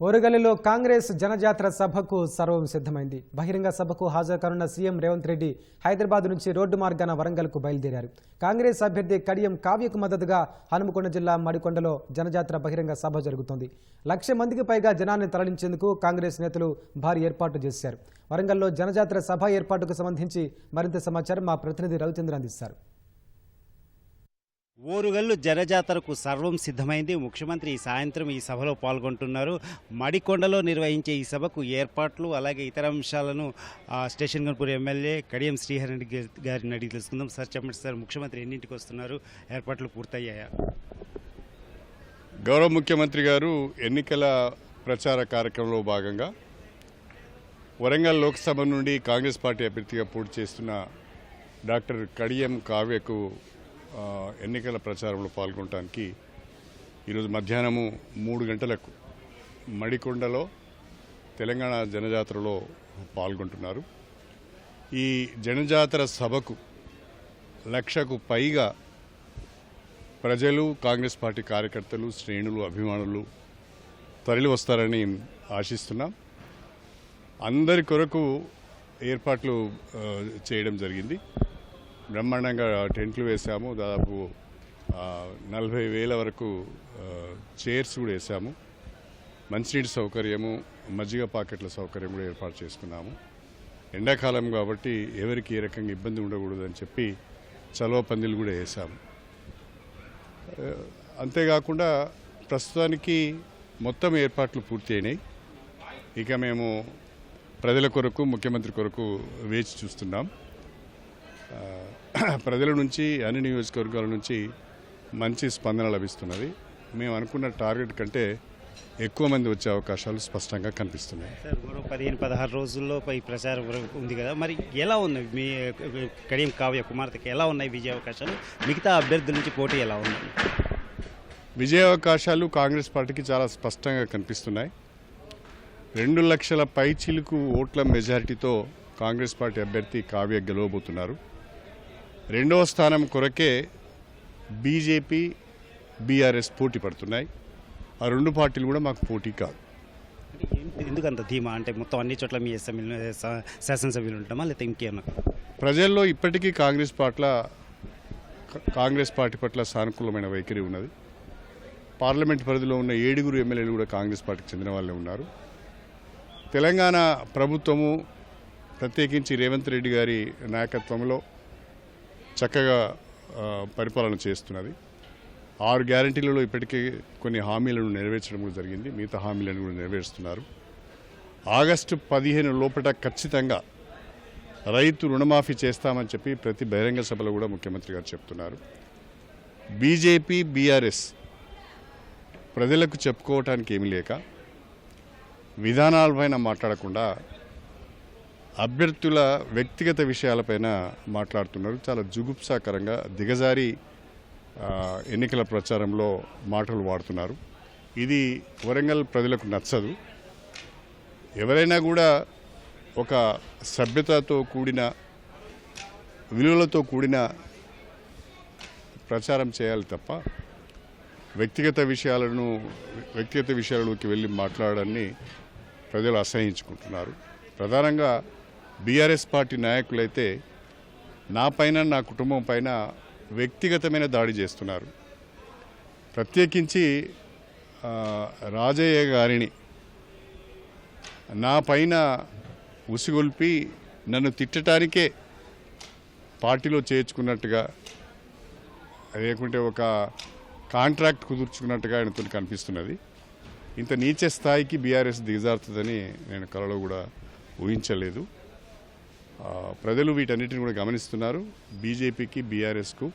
ఓరుగల్లులో కాంగ్రెస్ జనజాతర సభకు సర్వం సిద్ధమైంది. బహిరంగ సభకు హాజరు కానున్న సీఎం రేవంత్ రెడ్డి హైదరాబాద్ నుంచి రోడ్డు మార్గాన వరంగల్కు బయలుదేరారు. కాంగ్రెస్ అభ్యర్థి కడియం కావ్యకు మద్దతుగా హనుమకొండ జిల్లా మడికొండలో జనజాతర బహిరంగ సభ జరుగుతోంది. లక్ష మందికి పైగా జనాన్ని తరలించేందుకు కాంగ్రెస్ నేతలు భారీ ఏర్పాట్లు చేశారు. వరంగల్లో జనజాతర సభ ఏర్పాటుకు సంబంధించి మరింత సమాచారం మా ప్రతినిధి రవిచంద్ర అందిస్తారు. ఓరుగల్లు జనజాతరకు సర్వం సిద్ధమైంది. ముఖ్యమంత్రి ఈ సాయంత్రం ఈ సభలో పాల్గొంటున్నారు. మడికొండలో నిర్వహించే ఈ సభకు ఏర్పాట్లు అలాగే ఇతర అంశాలను స్టేషన్ గన్పూర్ ఎమ్మెల్యే కడియం శ్రీహరి గారిని అడిగి తెలుసుకుందాం. సార్ చెప్పండి సార్ ముఖ్యమంత్రి ఎన్నింటికి వస్తున్నారు? ఏర్పాట్లు పూర్తయ్యాయా? గౌరవ ముఖ్యమంత్రి గారు ఎన్నికల ప్రచార కార్యక్రమంలో భాగంగా వరంగల్ లోక్సభ నుండి కాంగ్రెస్ పార్టీ అభ్యర్థిగా పోటీ చేస్తున్న డాక్టర్ కడియం కావ్యకు ఎన్నికల ప్రచారంలో పాల్గొనడానికి ఈరోజు మధ్యాహ్నము మూడు గంటలకు మడికొండలో తెలంగాణ జనజాతరలో పాల్గొంటున్నారు. ఈ జనజాతర సభకు లక్షకు పైగా ప్రజలు కాంగ్రెస్ పార్టీ కార్యకర్తలు శ్రేణులు అభిమానులు తరలి వస్తారని ఆశిస్తున్నాం. అందరి కొరకు ఏర్పాట్లు చేయడం జరిగింది. బ్రహ్మాండంగా టెంట్లు వేసాము. దాదాపు నలభై వేల వరకు చైర్స్ కూడా వేసాము. మంచినీటి సౌకర్యము మజ్జిగ పాకెట్ల సౌకర్యం కూడా ఏర్పాటు చేసుకున్నాము. ఎండాకాలం కాబట్టి ఎవరికి ఏ రకంగా ఇబ్బంది ఉండకూడదని చెప్పి చలవ పందిలు కూడా వేసాము. అంతేకాకుండా ప్రస్తుతానికి మొత్తం ఏర్పాట్లు పూర్తి అయినాయి ఇక మేము ప్రజల కొరకు ముఖ్యమంత్రి కొరకు వేచి చూస్తున్నాం. ప్రజల నుంచి అన్ని నియోజకవర్గాల నుంచి మంచి స్పందన లభిస్తున్నది. మేము అనుకున్న టార్గెట్ కంటే ఎక్కువ మంది వచ్చే అవకాశాలు స్పష్టంగా కనిపిస్తున్నాయి. సార్ మరో పదిహేను పదహారు రోజుల్లో ఈ ప్రచారం ఉంది కదా. మరి ఎలా ఉన్నాయి? మీ కడియం కావ్య కుమార్తెకి ఎలా ఉన్నాయి విజయ అవకాశాలు? మిగతా అభ్యర్థుల నుంచి పోటీ ఎలా ఉంది? విజయ అవకాశాలు కాంగ్రెస్ పార్టీకి చాలా స్పష్టంగా కనిపిస్తున్నాయి. రెండు లక్షల పై చిలుకు ఓట్ల మెజారిటీతో కాంగ్రెస్ పార్టీ అభ్యర్థి కావ్య గెలవబోతున్నారు. రెండవ స్థానం కొరకే బీజేపీ బీఆర్ఎస్ పోటీ పడుతున్నాయి. ఆ రెండు పార్టీలు కూడా మాకు పోటీ కాదు. అంటే ఏంటి- ఎందుకు అంత ధీమా? అంటే మొత్తం అన్ని చోట్ల మీ ఎస్ఎంఎల్ శాసనసభ్యులు ఉంటామా? లేకపోతే ఇంకేమన్నా? ప్రజల్లో ఇప్పటికీ కాంగ్రెస్ పట్ల కాంగ్రెస్ పార్టీ పట్ల సానుకూలమైన వైఖరి ఉన్నది. పార్లమెంట్ పరిధిలో ఉన్న ఏడుగురు ఎమ్మెల్యేలు కూడా కాంగ్రెస్ పార్టీకి చెందిన వాళ్ళే ఉన్నారు. తెలంగాణ ప్రభుత్వము ప్రత్యేకించి రేవంత్ రెడ్డి గారి నాయకత్వంలో చక్కగా పరిపాలన చేస్తున్నది. ఆరు గ్యారంటీలలో ఇప్పటికే కొన్ని హామీలను నెరవేర్చడం కూడా జరిగింది. మిగతా హామీలను కూడా నెరవేరుస్తున్నారు. ఆగస్టు పదిహేను లోపల ఖచ్చితంగా రైతు రుణమాఫీ చేస్తామని చెప్పి ప్రతి బహిరంగ సభలో కూడా ముఖ్యమంత్రి గారు చెప్తున్నారు. బీజేపీ బీఆర్ఎస్ ప్రజలకు చెప్పుకోవటానికి ఏమీ లేక విధానాలపైన మాట్లాడకుండా అభ్యర్థుల వ్యక్తిగత విషయాలపైన మాట్లాడుతున్నారు. చాలా జుగుప్సాకరంగా దిగజారి ఎన్నికల ప్రచారంలో మాటలు వాడుతున్నారు. ఇది వరంగల్ ప్రజలకు నచ్చదు. ఎవరైనా కూడా ఒక సభ్యతతో కూడిన విలువలతో కూడిన ప్రచారం చేయాలి తప్ప వ్యక్తిగత విషయాలను వ్యక్తిగత విషయాలలోకి వెళ్ళి మాట్లాడాన్ని ప్రజలు అసహించుకుంటున్నారు ప్రధానంగా బీఆర్ఎస్ పార్టీ నాయకులైతే నా పైన నా కుటుంబం పైన వ్యక్తిగతమైన దాడి చేస్తున్నారు. ప్రత్యేకించి రాజయ్య గారిని నా పైన ఉసిగొల్పి నన్ను తిట్టడానికే పార్టీలో చేర్చుకున్నట్టుగా లేకుంటే ఒక కాంట్రాక్ట్ కుదుర్చుకున్నట్టుగా ఆయనతో కనిపిస్తున్నది. ఇంత నీచ స్థాయికి బీఆర్ఎస్ దిగజారుతుందని నేను కలలో కూడా ఊహించలేదు. ప్రజలు వీటన్నిటిని కూడా గమనిస్తున్నారు. బీజేపీకి బీఆర్ఎస్కు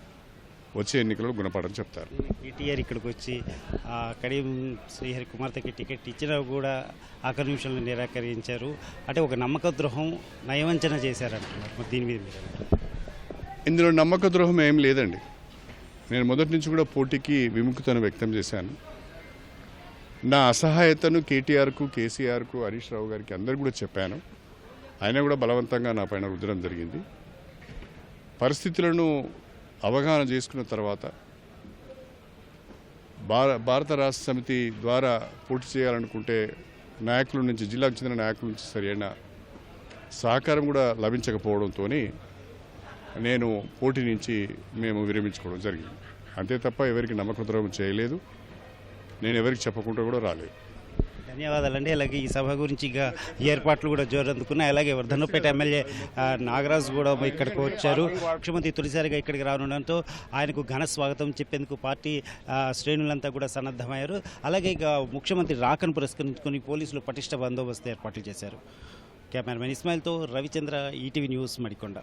వచ్చే ఎన్నికల్లో గుణపాఠం చెప్తారు. కేటీఆర్ ఇక్కడికి వచ్చి ఆ, కడియం శ్రీహరి కుమార్తెకి టికెట్ ఇచ్చినా కూడా ఆఖరి నిమిషంలో నిరాకరించారు. అంటే ఒక నమ్మక ద్రోహం నయవంచన చేశారంటున్నారు. దీని మీద? ఇందులో నమ్మక ద్రోహం ఏం లేదండి. నేను మొదటి నుంచి కూడా పోటీకి విముఖతను వ్యక్తం చేశాను. నా అసహాయతను కేటీఆర్కు కేసీఆర్కు హరీష్ రావు గారికి అందరు కూడా చెప్పాను. ఆయన కూడా బలవంతంగా నా పైన రుద్దడం జరిగింది. పరిస్థితులను అవగాహన చేసుకున్న తర్వాత భారత రాష్ట్ర సమితి ద్వారా పోటీ చేయాలనుకుంటే నాయకుల నుంచి జిల్లాకు చెందిన నాయకుల నుంచి సరైన సహకారం కూడా లభించకపోవడంతో నేను పోటీ నుంచి మేము విరమించుకోవడం జరిగింది. అంతే తప్ప ఎవరికి నమ్మక ద్రోహం చేయలేదు. నేను ఎవరికి చెప్పకుండా కూడా రాలేదు. ధన్యవాదాలండి. అలాగే ఈ సభ గురించి ఇక ఏర్పాట్లు కూడా జోరందుకున్నాయి. అలాగే వర్ధన్నపేట ఎమ్మెల్యే నాగరాజు కూడా ఇక్కడికి వచ్చారు. ముఖ్యమంత్రి తొలిసారిగా ఇక్కడికి రానుండడంతో ఆయనకు ఘన స్వాగతం చెప్పేందుకు పార్టీ శ్రేణులంతా కూడా సన్నద్ధమయ్యారు. అలాగే ఇక ముఖ్యమంత్రి రాకను పురస్కరించుకొని పోలీసులు పటిష్ట బందోబస్తు ఏర్పాట్లు చేశారు. కెమెరామెన్ ఇస్మాయిల్తో రవిచంద్ర ఈటీవీ న్యూస్ మడికొండ.